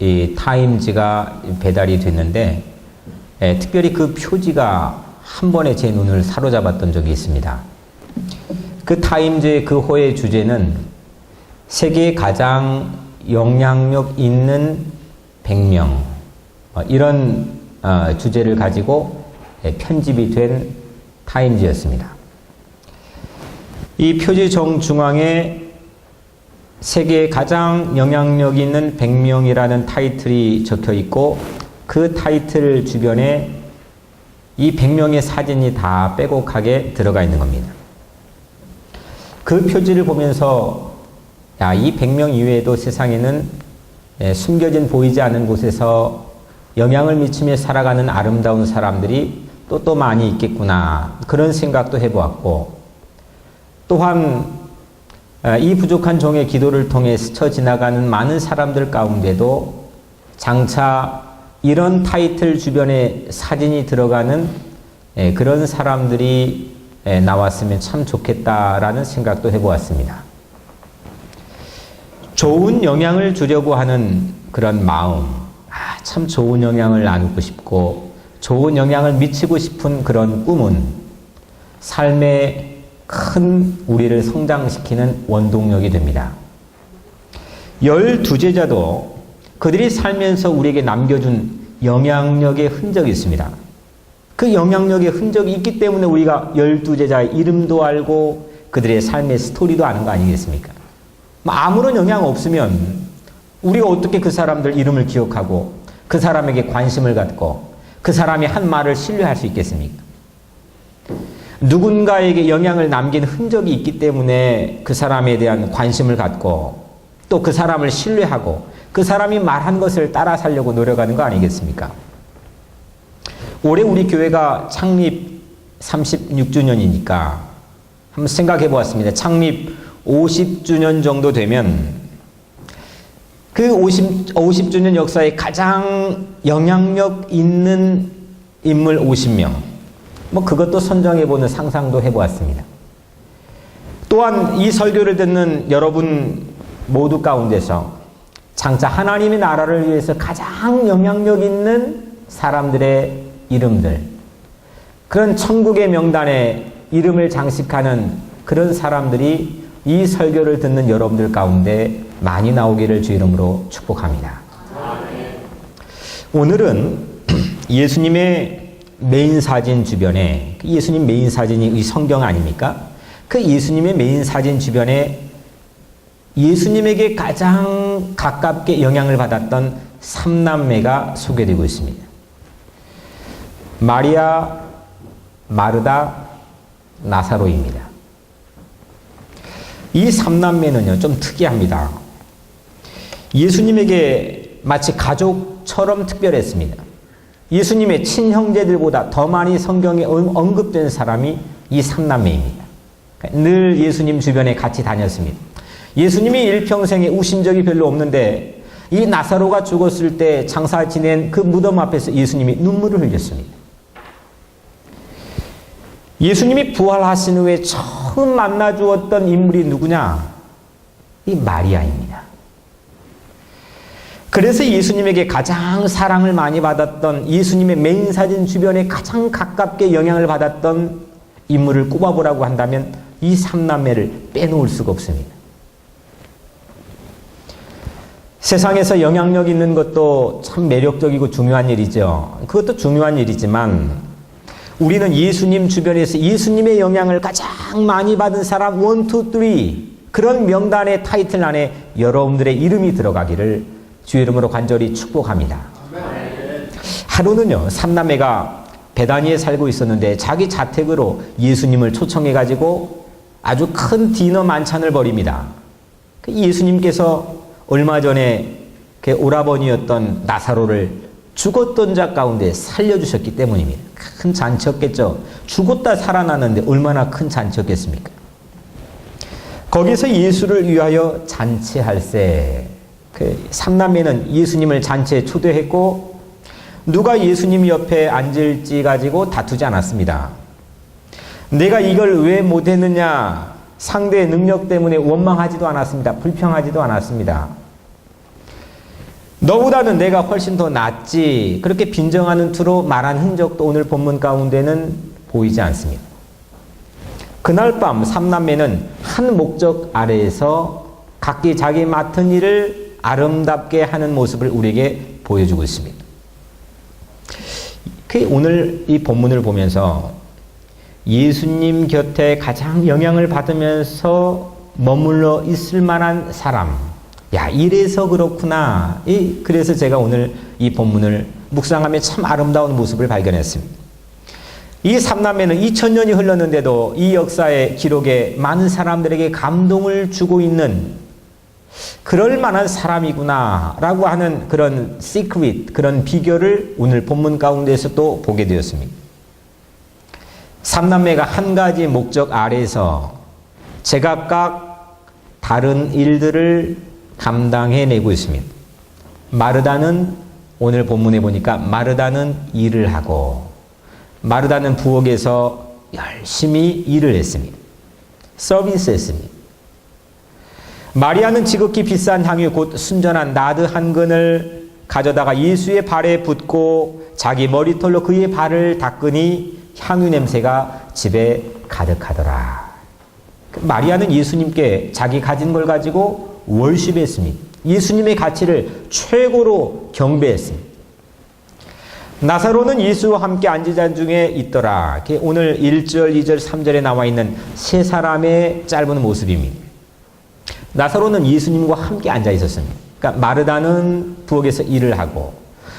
이 타임즈가 배달이 됐는데 에, 특별히 그 표지가 한 번에 제 눈을 사로잡았던 적이 있습니다. 그 타임즈의 그 호의 주제는 세계에 가장 영향력 있는 100명 어, 이런 어, 주제를 가지고 에, 편집이 된 타임즈였습니다. 이 표지 정중앙에 세계에 가장 영향력 있는 100명이라는 타이틀이 적혀 있고 그 타이틀 주변에 이 100명의 사진이 다 빼곡하게 들어가 있는 겁니다. 그 표지를 보면서 야, 이 100명 이외에도 세상에는 예, 숨겨진 보이지 않는 곳에서 영향을 미치며 살아가는 아름다운 사람들이 또 또 많이 있겠구나. 그런 생각도 해보았고, 또한 아, 이 부족한 종의 기도를 통해 스쳐 지나가는 많은 사람들 가운데도 장차 이런 타이틀 주변에 사진이 들어가는 예, 그런 사람들이 예, 나왔으면 참 좋겠다라는 생각도 해보았습니다. 좋은 영향을 주려고 하는 그런 마음, 아, 참 좋은 영향을 나누고 싶고, 좋은 영향을 미치고 싶은 그런 꿈은 삶의 큰 우리를 성장시키는 원동력이 됩니다. 열두 제자도 그들이 살면서 우리에게 남겨준 영향력의 흔적이 있습니다. 그 영향력의 흔적이 있기 때문에 우리가 열두 제자의 이름도 알고 그들의 삶의 스토리도 아는 거 아니겠습니까? 뭐 아무런 영향 없으면 우리가 어떻게 그 사람들 이름을 기억하고 그 사람에게 관심을 갖고 그 사람이 한 말을 신뢰할 수 있겠습니까? 누군가에게 영향을 남긴 흔적이 있기 때문에 그 사람에 대한 관심을 갖고 또 그 사람을 신뢰하고 그 사람이 말한 것을 따라 살려고 노력하는 거 아니겠습니까? 올해 우리 교회가 창립 36주년이니까 한번 생각해 보았습니다. 창립 50주년 정도 되면 그 50, 50주년 역사에 가장 영향력 있는 인물 50명. 뭐 그것도 선정해보는 상상도 해보았습니다. 또한 이 설교를 듣는 여러분 모두 가운데서 장차 하나님의 나라를 위해서 가장 영향력 있는 사람들의 이름들, 그런 천국의 명단에 이름을 장식하는 그런 사람들이 이 설교를 듣는 여러분들 가운데 많이 나오기를 주 이름으로 축복합니다. 오늘은 예수님의 메인 사진 주변에 예수님 메인 사진이 이 성경 아닙니까? 그 예수님의 메인 사진 주변에 예수님에게 가장 가깝게 영향을 받았던 삼남매가 소개되고 있습니다. 마리아, 마르다, 나사로입니다. 이 삼남매는요, 좀 특이합니다. 예수님에게 마치 가족처럼 특별했습니다. 예수님의 친형제들보다 더 많이 성경에 언급된 사람이 이 삼남매입니다. 늘 예수님 주변에 같이 다녔습니다. 예수님이 일평생에 우신 적이 별로 없는데 이 나사로가 죽었을 때 장사 지낸 그 무덤 앞에서 예수님이 눈물을 흘렸습니다. 예수님이 부활하신 후에 처음 만나 주었던 인물이 누구냐? 이 마리아입니다. 그래서 예수님에게 가장 사랑을 많이 받았던 예수님의 메인 사진 주변에 가장 가깝게 영향을 받았던 인물을 꼽아보라고 한다면 이 삼남매를 빼놓을 수가 없습니다. 세상에서 영향력 있는 것도 참 매력적이고 중요한 일이죠. 그것도 중요한 일이지만 우리는 예수님 주변에서 예수님의 영향을 가장 많이 받은 사람 원, 투, 쓰리 그런 명단의 타이틀 안에 여러분들의 이름이 들어가기를 주 이름으로 간절히 축복합니다. 하루는요, 삼남매가 베다니에 살고 있었는데 자기 자택으로 예수님을 초청해가지고 아주 큰 디너 만찬을 벌입니다. 그 예수님께서 얼마 전에 그 오라버니였던 나사로를 죽었던 자 가운데 살려주셨기 때문입니다. 큰 잔치였겠죠. 죽었다 살아나는데 얼마나 큰 잔치였겠습니까? 거기서 예수를 위하여 잔치할세. 그 삼남매는 예수님을 잔치에 초대했고 누가 예수님 옆에 앉을지 가지고 다투지 않았습니다. 내가 이걸 왜 못했느냐 상대의 능력 때문에 원망하지도 않았습니다. 불평하지도 않았습니다. 너보다는 내가 훨씬 더 낫지. 그렇게 빈정하는 투로 말한 흔적도 오늘 본문 가운데는 보이지 않습니다. 그날 밤 삼남매는 한 목적 아래에서 각기 자기 맡은 일을 아름답게 하는 모습을 우리에게 보여주고 있습니다. 그 오늘 이 본문을 보면서 예수님 곁에 가장 영향을 받으면서 머물러 있을 만한 사람. 야, 이래서 그렇구나. 이, 그래서 제가 오늘 이 본문을 묵상하며 참 아름다운 모습을 발견했습니다. 이 삼남매는 2000년이 흘렀는데도 이 역사의 기록에 많은 사람들에게 감동을 주고 있는 그럴 만한 사람이구나 라고 하는 그런 시크릿, 그런 비결을 오늘 본문 가운데서 또 보게 되었습니다. 삼남매가 한 가지 목적 아래서 제각각 다른 일들을 감당해내고 있습니다. 마르다는 오늘 본문에 보니까 마르다는 일을 하고 마르다는 부엌에서 열심히 일을 했습니다. 서비스했습니다. 마리아는 지극히 비싼 향유 곧 순전한 나드 한 근을 가져다가 예수의 발에 붓고 자기 머리털로 그의 발을 닦으니 향유 냄새가 집에 가득하더라. 마리아는 예수님께 자기 가진 걸 가지고 월십했습니다. 예수님의 가치를 최고로 경배했습니다. 나사로는 예수와 함께 앉은 자 중에 있더라. 오늘 1절, 2절, 3절에 나와 있는 세 사람의 짧은 모습입니다. 나사로는 예수님과 함께 앉아 있었습니다. 그러니까 마르다는 부엌에서 일을 하고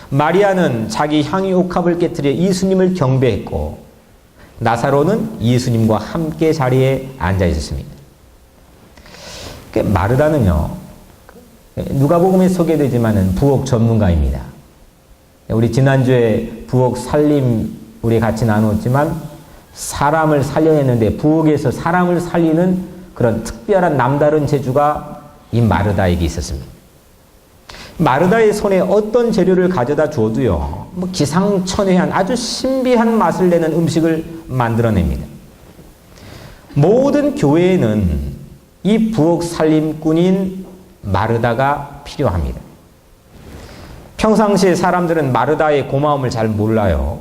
마리아는 자기 향유 옥합을 깨뜨려 예수님을 경배했고 나사로는 예수님과 함께 자리에 앉아 있었습니다. 그러니까 마르다는요. 누가복음에 소개되지만은 부엌 전문가입니다. 우리 지난주에 부엌 살림 우리 같이 나눴지만 사람을 살려냈는데 부엌에서 사람을 살리는 그런 특별한 남다른 재주가 이 마르다에게 있었습니다. 마르다의 손에 어떤 재료를 가져다 줘도요, 뭐 기상천외한 아주 신비한 맛을 내는 음식을 만들어냅니다. 모든 교회에는 이 부엌 살림꾼인 마르다가 필요합니다. 평상시에 사람들은 마르다의 고마움을 잘 몰라요.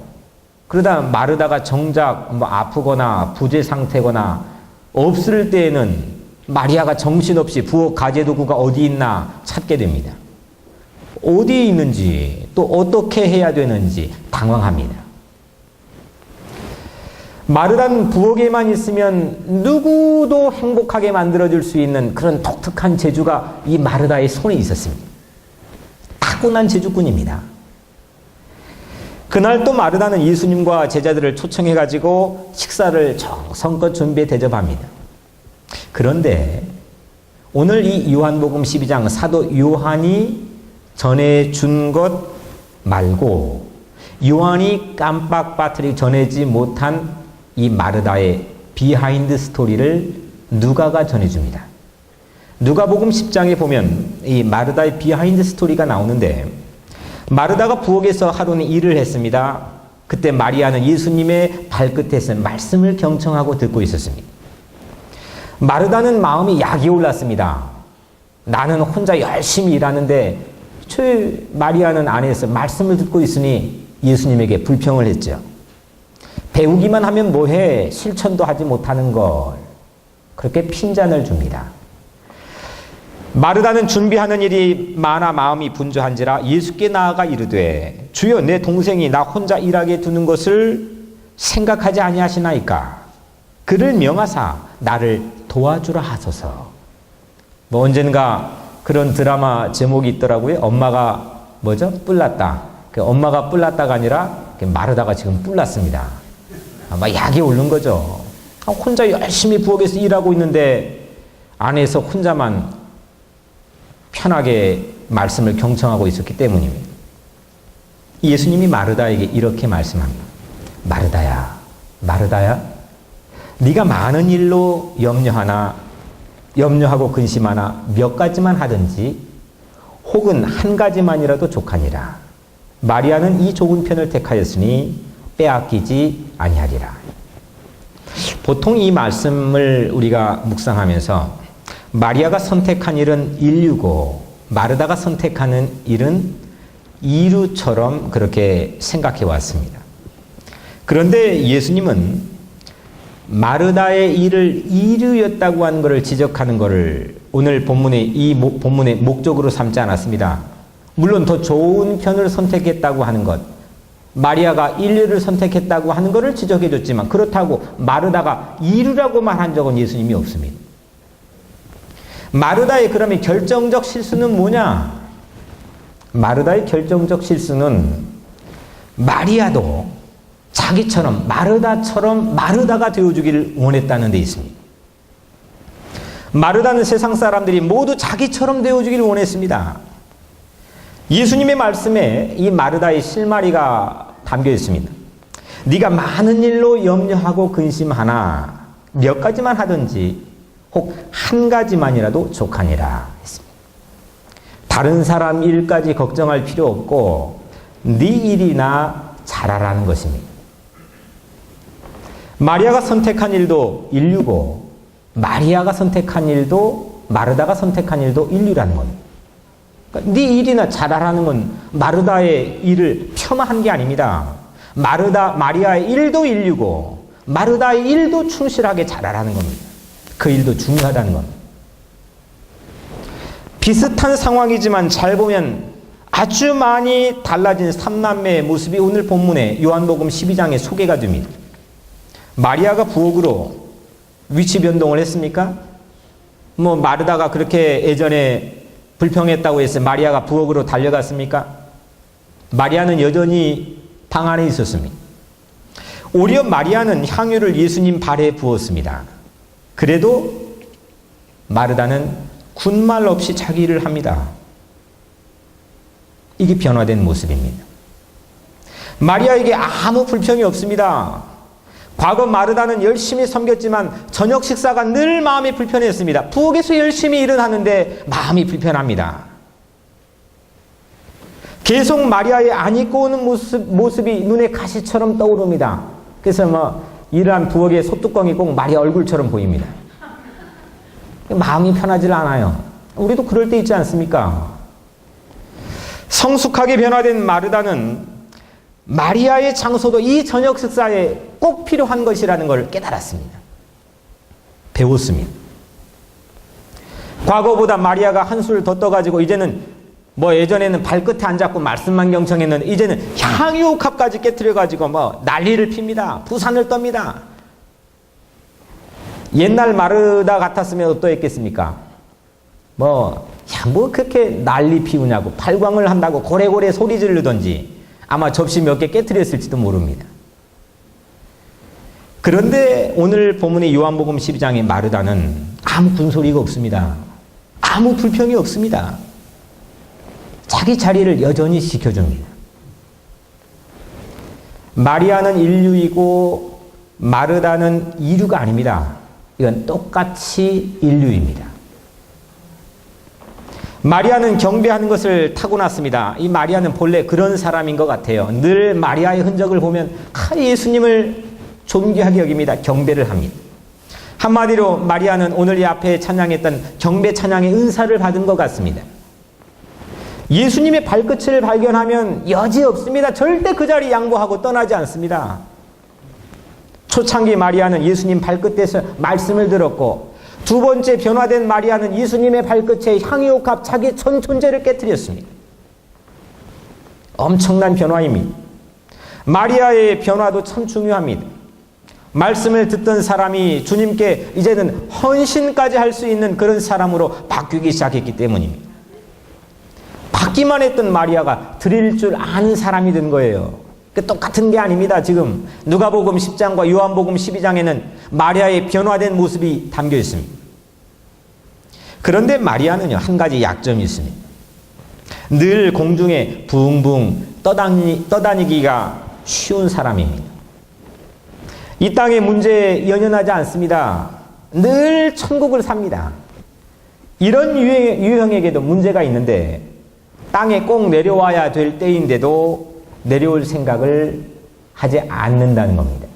그러다 마르다가 정작 뭐 아프거나 부재 상태거나 없을 때에는 마리아가 정신없이 부엌 가재도구가 어디 있나 찾게 됩니다. 어디에 있는지 또 어떻게 해야 되는지 당황합니다. 마르다는 부엌에만 있으면 누구도 행복하게 만들어줄 수 있는 그런 독특한 재주가 이 마르다의 손에 있었습니다. 타고난 재주꾼입니다. 그날 또 마르다는 예수님과 제자들을 초청해가지고 식사를 정성껏 준비해 대접합니다. 그런데 오늘 이 요한복음 12장 사도 요한이 전해준 것 말고 요한이 깜빡 빠뜨리 전해지 못한 이 마르다의 비하인드 스토리를 누가가 전해줍니다. 누가복음 10장에 보면 이 마르다의 비하인드 스토리가 나오는데 마르다가 부엌에서 하루는 일을 했습니다. 그때 마리아는 예수님의 발끝에서 말씀을 경청하고 듣고 있었습니다. 마르다는 마음이 약이 올랐습니다. 나는 혼자 열심히 일하는데 저 마리아는 안에서 말씀을 듣고 있으니 예수님에게 불평을 했죠. 배우기만 하면 뭐해? 실천도 하지 못하는 걸. 그렇게 핀잔을 줍니다. 마르다는 준비하는 일이 많아 마음이 분주한지라 예수께 나아가 이르되 주여 내 동생이 나 혼자 일하게 두는 것을 생각하지 아니하시나이까? 그를 명하사 나를 도와주라 하소서. 뭐 언젠가 그런 드라마 제목이 있더라고요. 엄마가 뭐죠 뿔났다. 그 엄마가 뿔났다가 아니라 마르다가 지금 뿔났습니다. 아마 약이 오른 거죠. 혼자 열심히 부엌에서 일하고 있는데 안에서 혼자만 편하게 말씀을 경청하고 있었기 때문입니다. 예수님이 마르다에게 이렇게 말씀합니다. 마르다야, 마르다야, 네가 많은 일로 염려하나 염려하고 근심하나 몇 가지만 하든지 혹은 한 가지만이라도 족하니라. 마리아는 이 좋은 편을 택하였으니 빼앗기지 아니하리라. 보통 이 말씀을 우리가 묵상하면서 마리아가 선택한 일은 인류고 마르다가 선택하는 일은 이루처럼 그렇게 생각해 왔습니다. 그런데 예수님은 마르다의 일을 이루였다고 하는 것을 지적하는 것을 오늘 본문의 이 모, 본문의 목적으로 삼지 않았습니다. 물론 더 좋은 편을 선택했다고 하는 것, 마리아가 인류를 선택했다고 하는 것을 지적해 줬지만 그렇다고 마르다가 이루라고 말한 적은 예수님이 없습니다. 마르다의 그러면 결정적 실수는 뭐냐? 마르다의 결정적 실수는 마리아도 자기처럼 마르다처럼 마르다가 되어주기를 원했다는 데 있습니다. 마르다는 세상 사람들이 모두 자기처럼 되어주기를 원했습니다. 예수님의 말씀에 이 마르다의 실마리가 담겨 있습니다. 네가 많은 일로 염려하고 근심하나 몇 가지만 하든지 혹 한 가지만이라도 족하니라 했습니다. 다른 사람 일까지 걱정할 필요 없고 네 일이나 잘하라는 것입니다. 마리아가 선택한 일도 인류고 마리아가 선택한 일도 마르다가 선택한 일도 인류라는 겁니다. 그러니까 네 일이나 잘하라는 건 마르다의 일을 폄하한 게 아닙니다. 마르다 마리아의 일도 인류고 마르다의 일도 충실하게 잘하라는 겁니다. 그 일도 중요하다는 겁니다. 비슷한 상황이지만 잘 보면 아주 많이 달라진 삼남매의 모습이 오늘 본문에 요한복음 12장에 소개가 됩니다. 마리아가 부엌으로 위치 변동을 했습니까? 뭐 마르다가 그렇게 예전에 불평했다고 해서 마리아가 부엌으로 달려갔습니까? 마리아는 여전히 방 안에 있었습니다. 오히려 마리아는 향유를 예수님 발에 부었습니다. 그래도 마르다는 군말 없이 자기 일을 합니다. 이게 변화된 모습입니다. 마리아에게 아무 불평이 없습니다. 과거 마르다는 열심히 섬겼지만 저녁 식사가 늘 마음이 불편했습니다. 부엌에서 열심히 일은 하는데 마음이 불편합니다. 계속 마리아의 안 입고 오는 모습, 모습이 눈에 가시처럼 떠오릅니다. 그래서 뭐 일한 부엌의 소뚜껑이 꼭 마리아 얼굴처럼 보입니다. 마음이 편하질 않아요. 우리도 그럴 때 있지 않습니까? 성숙하게 변화된 마르다는 마리아의 장소도 이 저녁 식사에 꼭 필요한 것이라는 것을 깨달았습니다. 배웠습니다. 과거보다 마리아가 한술 더 떠가지고 이제는 뭐 예전에는 발끝에 앉았고 말씀만 경청했는데 이제는 향유옥합까지 깨뜨려가지고 뭐 난리를 핍니다. 부산을 떱니다. 옛날 마르다 같았으면 어떠했겠습니까? 뭐, 야, 뭐 그렇게 난리 피우냐고 발광을 한다고 고래고래 소리 지르던지 아마 접시 몇 개 깨뜨렸을지도 모릅니다. 그런데 오늘 본문의 요한복음 12장의 마르다는 아무 군소리가 없습니다. 아무 불평이 없습니다. 자기 자리를 여전히 지켜줍니다. 마리아는 인류이고 마르다는 이류가 아닙니다. 이건 똑같이 인류입니다. 마리아는 경배하는 것을 타고났습니다. 이 마리아는 본래 그런 사람인 것 같아요. 늘 마리아의 흔적을 보면 아, 예수님을 존귀하게 여깁니다. 경배를 합니다. 한마디로 마리아는 오늘 이 앞에 찬양했던 경배 찬양의 은사를 받은 것 같습니다. 예수님의 발끝을 발견하면 여지 없습니다. 절대 그 자리 양보하고 떠나지 않습니다. 초창기 마리아는 예수님 발끝에서 말씀을 들었고 두 번째 변화된 마리아는 예수님의 발끝에 향유옥합 자기 전 존재를 깨뜨렸습니다. 엄청난 변화입니다. 마리아의 변화도 참 중요합니다. 말씀을 듣던 사람이 주님께 이제는 헌신까지 할 수 있는 그런 사람으로 바뀌기 시작했기 때문입니다. 받기만 했던 마리아가 드릴 줄 아는 사람이 된 거예요. 그 똑같은 게 아닙니다. 지금 누가복음 10장과 요한복음 12장에는 마리아의 변화된 모습이 담겨 있습니다. 그런데 마리아는요 한 가지 약점이 있습니다. 늘 공중에 붕붕 떠다니, 떠다니기가 쉬운 사람입니다. 이 땅의 문제에 연연하지 않습니다. 늘 천국을 삽니다. 이런 유형, 유형에게도 문제가 있는데 땅에 꼭 내려와야 될 때인데도 내려올 생각을 하지 않는다는 겁니다.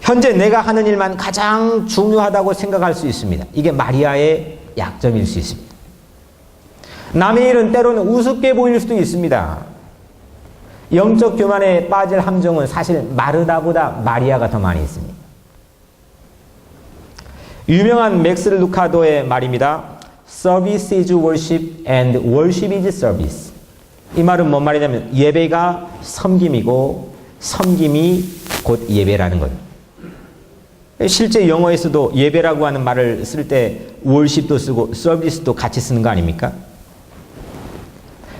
현재 내가 하는 일만 가장 중요하다고 생각할 수 있습니다. 이게 마리아의 약점일 수 있습니다. 남의 일은 때로는 우습게 보일 수도 있습니다. 영적 교만에 빠질 함정은 사실 마르다보다 마리아가 더 많이 있습니다. 유명한 맥스 루카도의 말입니다. Service is worship and worship is service. 이 말은 뭔 말이냐면 예배가 섬김이고 섬김이 곧 예배라는 것. 실제 영어에서도 예배라고 하는 말을 쓸때 worship도 쓰고 서비스도 같이 쓰는 거 아닙니까?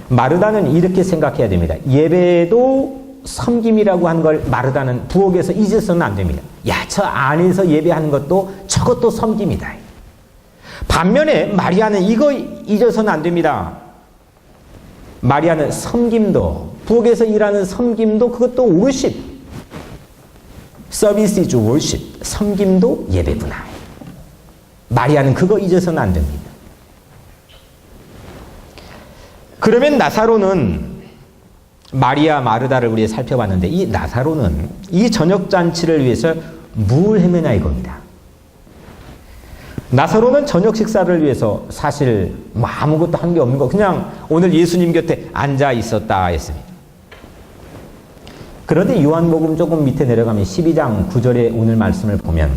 마르다는 이렇게 생각해야 됩니다. 예배도 섬김이라고 하는 걸 마르다는 부엌에서 잊어서는 안 됩니다. 야, 저 안에서 예배하는 것도 저것도 섬김이다. 반면에 마리아는 이거 잊어서는 안 됩니다. 마리아는 섬김도 부엌에서 일하는 섬김도 그것도 worship. 서비스 이즈 worship. 섬김도 예배구나. 마리아는 그거 잊어서는 안 됩니다. 그러면 나사로는 마리아 마르다를 우리 살펴봤는데 이 나사로는 이 저녁 잔치를 위해서 뭘 헤매냐 이겁니다. 나사로는 저녁 식사를 위해서 사실 뭐 아무것도 한 게 없는 거 그냥 오늘 예수님 곁에 앉아 있었다 했습니다. 그런데 요한복음 조금 밑에 내려가면 12장 9절의 오늘 말씀을 보면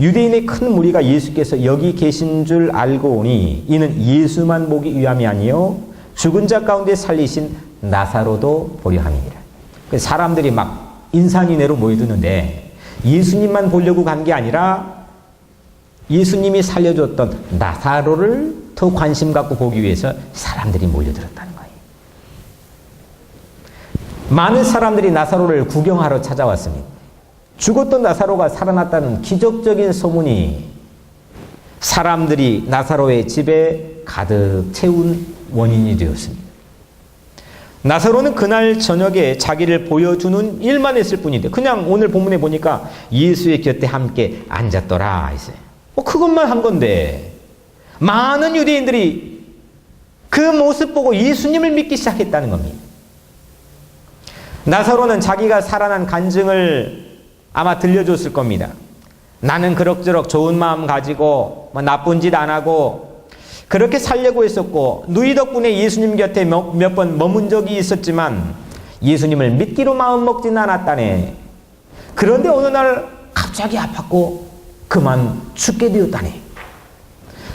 유대인의 큰 무리가 예수께서 여기 계신 줄 알고 오니 이는 예수만 보기 위함이 아니요 죽은 자 가운데 살리신 나사로도 보려 함이니라. 그 사람들이 막 인산인해로 모여드는데 예수님만 보려고 간 게 아니라 예수님이 살려줬던 나사로를 더 관심 갖고 보기 위해서 사람들이 몰려들었다는 거예요. 많은 사람들이 나사로를 구경하러 찾아왔습니다. 죽었던 나사로가 살아났다는 기적적인 소문이 사람들이 나사로의 집에 가득 채운 원인이 되었습니다. 나사로는 그날 저녁에 자기를 보여주는 일만 했을 뿐인데 그냥 오늘 본문에 보니까 예수의 곁에 함께 앉았더라 했어요. 뭐 그것만 한 건데 많은 유대인들이 그 모습 보고 예수님을 믿기 시작했다는 겁니다. 나사로는 자기가 살아난 간증을 아마 들려줬을 겁니다. 나는 그럭저럭 좋은 마음 가지고 뭐 나쁜 짓 안 하고 그렇게 살려고 했었고 누이 덕분에 예수님 곁에 몇 번 머문 적이 있었지만 예수님을 믿기로 마음 먹진 않았다네. 그런데 어느 날 갑자기 아팠고 그만 죽게 되었다니.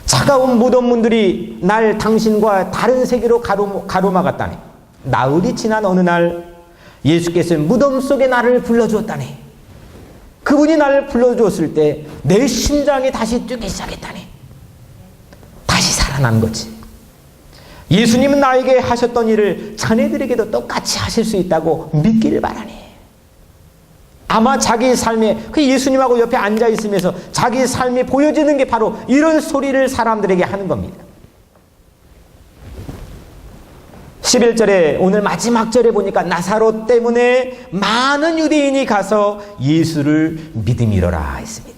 차가운 무덤 문들이 날 당신과 다른 세계로 가로, 가로막았다니. 나흘이 지난 어느 날 예수께서 무덤 속에 나를 불러주었다니. 그분이 나를 불러주었을 때 내 심장이 다시 뛰기 시작했다니. 다시 살아난 거지. 예수님은 나에게 하셨던 일을 자네들에게도 똑같이 하실 수 있다고 믿기를 바라니. 아마 자기 삶에 그 예수님하고 옆에 앉아 있으면서 자기 삶이 보여지는 게 바로 이런 소리를 사람들에게 하는 겁니다. 11절에 오늘 마지막 절에 보니까 나사로 때문에 많은 유대인이 가서 예수를 믿음이러라 했습니다.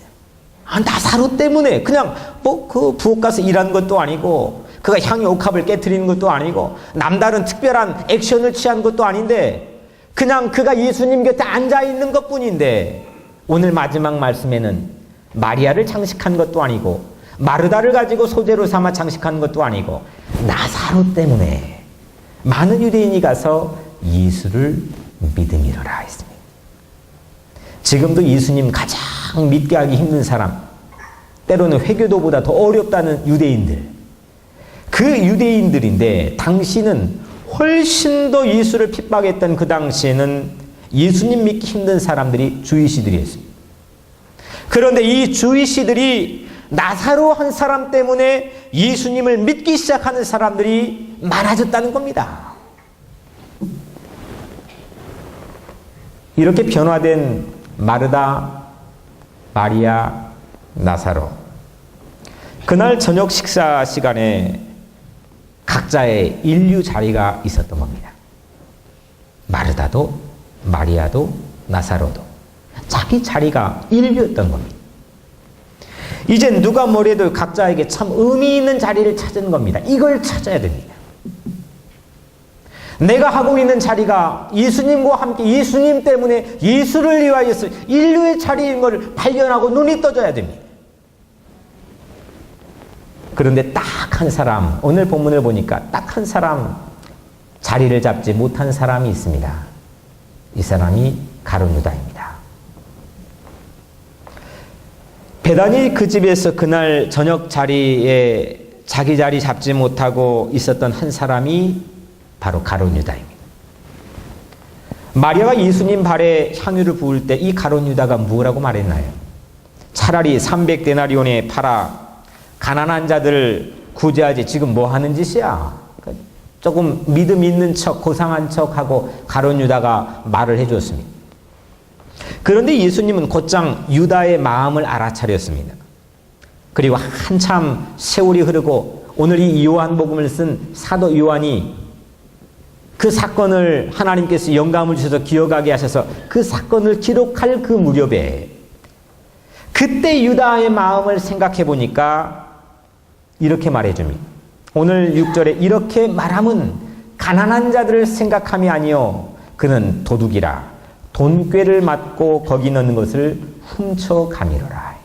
아, 나사로 때문에 그냥 뭐 그 부엌 가서 일한 것도 아니고 그가 향유 옥합을 깨뜨리는 것도 아니고 남다른 특별한 액션을 취한 것도 아닌데 그냥 그가 예수님 곁에 앉아 있는 것 뿐인데 오늘 마지막 말씀에는 마리아를 장식한 것도 아니고 마르다를 가지고 소재로 삼아 장식한 것도 아니고 나사로 때문에 많은 유대인이 가서 예수를 믿음이러라 했습니다. 지금도 예수님 가장 믿게 하기 힘든 사람, 때로는 회교도보다 더 어렵다는 유대인들. 그 유대인들인데 당신은 훨씬 더 예수를 핍박했던 그 당시에는 예수님 믿기 힘든 사람들이 주이시들이었습니다. 그런데 이 주이시들이 나사로 한 사람 때문에 예수님을 믿기 시작하는 사람들이 많아졌다는 겁니다. 이렇게 변화된 마르다, 마리아, 나사로. 그날 저녁 식사 시간에 각자의 인류 자리가 있었던 겁니다. 마르다도, 마리아도, 나사로도. 자기 자리가 인류였던 겁니다. 이제 누가 뭐래도 각자에게 참 의미 있는 자리를 찾은 겁니다. 이걸 찾아야 됩니다. 내가 하고 있는 자리가 예수님과 함께 예수님 때문에 예수를 위하여서 인류의 자리인 것을 발견하고 눈이 떠져야 됩니다. 그런데 딱 한 사람, 오늘 본문을 보니까 딱 한 사람 자리를 잡지 못한 사람이 있습니다. 이 사람이 가론유다입니다. 배단이 그 집에서 그날 저녁 자리에 자기 자리 잡지 못하고 있었던 한 사람이 바로 가론유다입니다. 마리아가 예수님 발에 향유를 부을 때 이 가론유다가 뭐라고 말했나요? 차라리 300데나리온에 팔아 가난한 자들 구제하지 지금 뭐 하는 짓이야? 그러니까 조금 믿음 있는 척 고상한 척하고 가론 유다가 말을 해줬습니다. 그런데 예수님은 곧장 유다의 마음을 알아차렸습니다. 그리고 한참 세월이 흐르고 오늘 이 요한복음을 쓴 사도 요한이 그 사건을 하나님께서 영감을 주셔서 기억하게 하셔서 그 사건을 기록할 그 무렵에 그때 유다의 마음을 생각해 보니까 이렇게 말해 줍니다. 오늘 6절에 이렇게 말함은 가난한 자들을 생각함이 아니요 그는 도둑이라 돈꾀를 맞고 거기 넣는 것을 훔쳐 가미러라.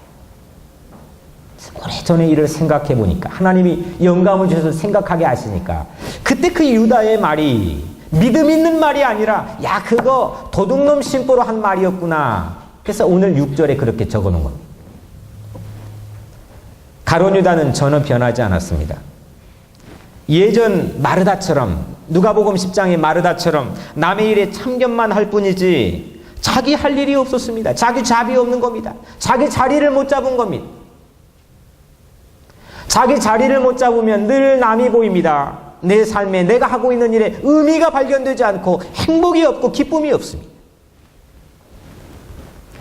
오래전에 이를 생각해 보니까 하나님이 영감을 주셔서 생각하게 하시니까 그때 그 유다의 말이 믿음 있는 말이 아니라 야 그거 도둑놈 심보로 한 말이었구나. 그래서 오늘 6절에 그렇게 적어 놓은 겁니다. 가론 유다는 전혀 변하지 않았습니다. 예전 마르다처럼 누가복음 10장의 마르다처럼 남의 일에 참견만 할 뿐이지 자기 할 일이 없었습니다. 자기 잡이 없는 겁니다. 자기 자리를 못 잡은 겁니다. 자기 자리를 못 잡으면 늘 남이 보입니다. 내 삶에 내가 하고 있는 일에 의미가 발견되지 않고 행복이 없고 기쁨이 없습니다.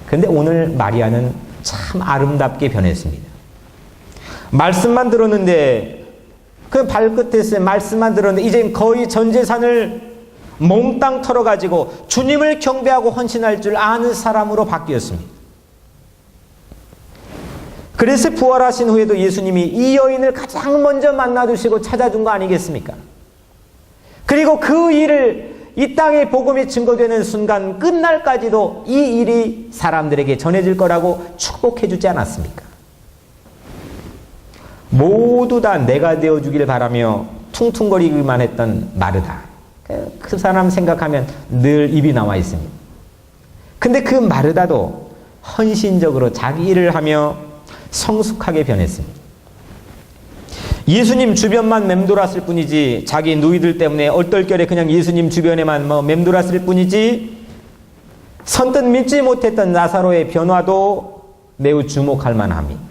그런데 오늘 마리아는 참 아름답게 변했습니다. 말씀만 들었는데 그 발끝에서 말씀만 들었는데 이젠 거의 전 재산을 몽땅 털어가지고 주님을 경배하고 헌신할 줄 아는 사람으로 바뀌었습니다. 그래서 부활하신 후에도 예수님이 이 여인을 가장 먼저 만나주시고 찾아준 거 아니겠습니까? 그리고 그 일을 이 땅에 복음이 증거되는 순간 끝날까지도 이 일이 사람들에게 전해질 거라고 축복해 주지 않았습니까? 모두 다 내가 되어주길 바라며 퉁퉁거리기만 했던 마르다. 그 사람 생각하면 늘 입이 나와 있습니다. 근데 그 마르다도 헌신적으로 자기 일을 하며 성숙하게 변했습니다. 예수님 주변만 맴돌았을 뿐이지 자기 누이들 때문에 얼떨결에 그냥 예수님 주변에만 뭐 맴돌았을 뿐이지 선뜻 믿지 못했던 나사로의 변화도 매우 주목할 만합니다.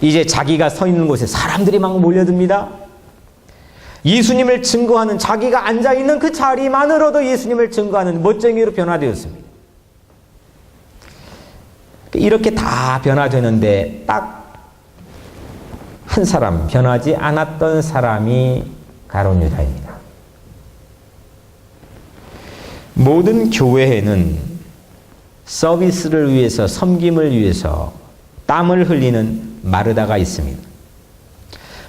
이제 자기가 서 있는 곳에 사람들이 막 몰려듭니다. 예수님을 증거하는 자기가 앉아 있는 그 자리만으로도 예수님을 증거하는 멋쟁이로 변화되었습니다. 이렇게 다 변화되는데 딱 한 사람 변하지 않았던 사람이 가론 유다입니다. 모든 교회에는 서비스를 위해서 섬김을 위해서 땀을 흘리는 마르다가 있습니다.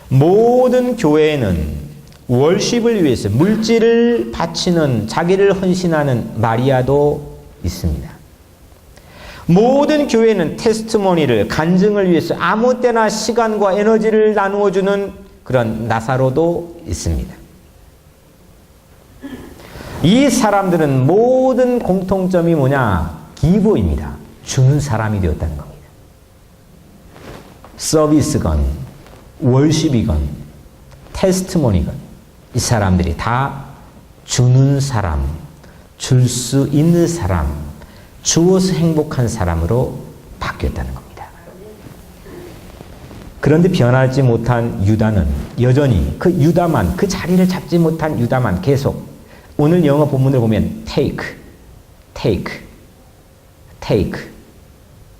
모든 교회에는 월십을 위해서 물질을 바치는 자기를 헌신하는 마리아도 있습니다. 모든 교회는 테스트모니를 간증을 위해서 아무 때나 시간과 에너지를 나누어 주는 그런 나사로도 있습니다. 이 사람들은 모든 공통점이 뭐냐? 기부입니다. 주는 사람이 되었다는 겁니다. 서비스건, 월십이건, 테스트모니건, 이 사람들이 다 주는 사람, 줄 수 있는 사람, 주어서 행복한 사람으로 바뀌었다는 겁니다. 그런데 변하지 못한 유다는 여전히 그 유다만, 그 자리를 잡지 못한 유다만 계속 오늘 영어 본문을 보면 take, take, take.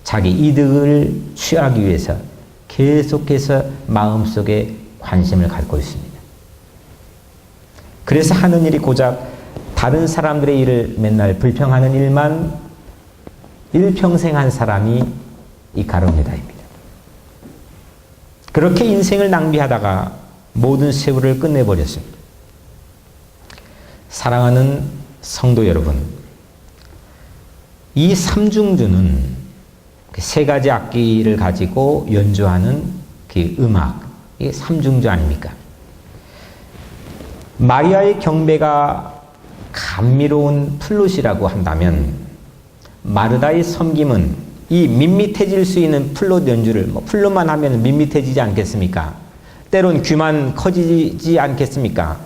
자기 이득을 취하기 위해서 계속해서 마음속에 관심을 갖고 있습니다. 그래서 하는 일이 고작 다른 사람들의 일을 맨날 불평하는 일만 일평생 한 사람이 이 가론유다입니다. 그렇게 인생을 낭비하다가 모든 세월을 끝내버렸습니다. 사랑하는 성도 여러분, 이 삼중주는 세 가지 악기를 가지고 연주하는 그 음악, 이게 삼중주 아닙니까? 마리아의 경배가 감미로운 플룻이라고 한다면 마르다의 섬김은 이 밋밋해질 수 있는 플룻 연주를 뭐 플룻만 하면 밋밋해지지 않겠습니까? 때론 귀만 커지지 않겠습니까?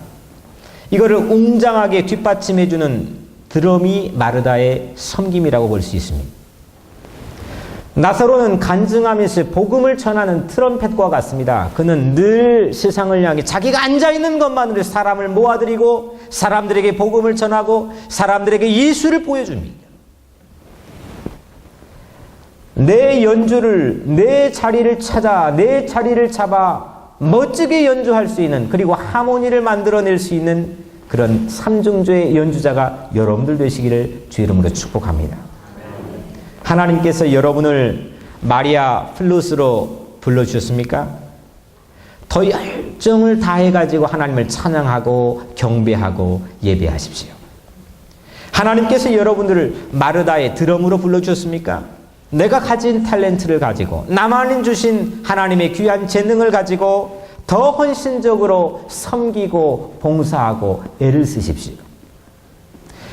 이거를 웅장하게 뒷받침해주는 드럼이 마르다의 섬김이라고 볼 수 있습니다. 나사로는 간증하면서 복음을 전하는 트럼펫과 같습니다. 그는 늘 세상을 향해 자기가 앉아 있는 것만으로 사람을 모아들이고 사람들에게 복음을 전하고 사람들에게 예수를 보여줍니다. 내 연주를 내 자리를 찾아 내 자리를 잡아 멋지게 연주할 수 있는 그리고 하모니를 만들어낼 수 있는 그런 삼중조의 연주자가 여러분들 되시기를 주 이름으로 축복합니다. 하나님께서 여러분을 마리아 플루스로 불러주셨습니까? 더 열정을 다해가지고 하나님을 찬양하고 경배하고 예배하십시오. 하나님께서 여러분들을 마르다의 드럼으로 불러주셨습니까? 내가 가진 탤런트를 가지고 나만이 주신 하나님의 귀한 재능을 가지고 더 헌신적으로 섬기고 봉사하고 애를 쓰십시오.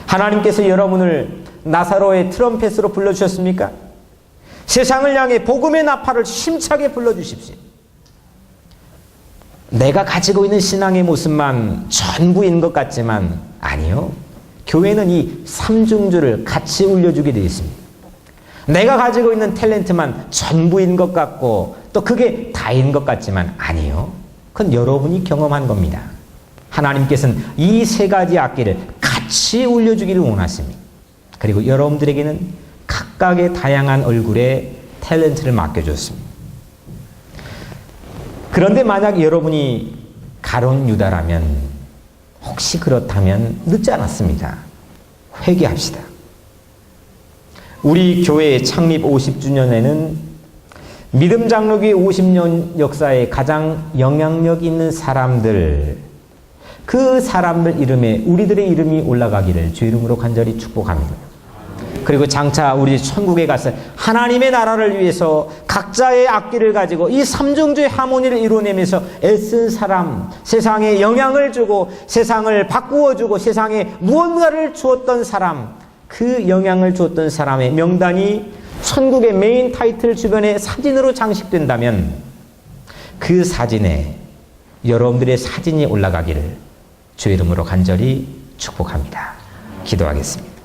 하나님께서 여러분을 나사로의 트럼펫으로 불러주셨습니까? 세상을 향해 복음의 나팔을 힘차게 불러주십시오. 내가 가지고 있는 신앙의 모습만 전부인 것 같지만 아니요. 교회는 이 삼중주를 같이 울려주게 되어 있습니다. 내가 가지고 있는 탤런트만 전부인 것 같고 또 그게 다인 것 같지만 아니요. 그건 여러분이 경험한 겁니다. 하나님께서는 이 세 가지 악기를 같이 울려주기를 원하십니다. 그리고 여러분들에게는 각각의 다양한 얼굴의 탤런트를 맡겨줬습니다. 그런데 만약 여러분이 가론 유다라면 혹시 그렇다면 늦지 않았습니다. 회개합시다. 우리 교회 창립 50주년에는 믿음 장로교회 50년 역사에 가장 영향력 있는 사람들 그 사람들 이름에 우리들의 이름이 올라가기를 주 이름으로 간절히 축복합니다. 그리고 장차 우리 천국에 가서 하나님의 나라를 위해서 각자의 악기를 가지고 이 삼중주의 하모니를 이루어내면서 애쓴 사람, 세상에 영향을 주고 세상을 바꾸어 주고 세상에 무언가를 주었던 사람, 그 영향을 주었던 사람의 명단이 천국의 메인 타이틀 주변에 사진으로 장식된다면 그 사진에 여러분들의 사진이 올라가기를 주 이름으로 간절히 축복합니다. 기도하겠습니다.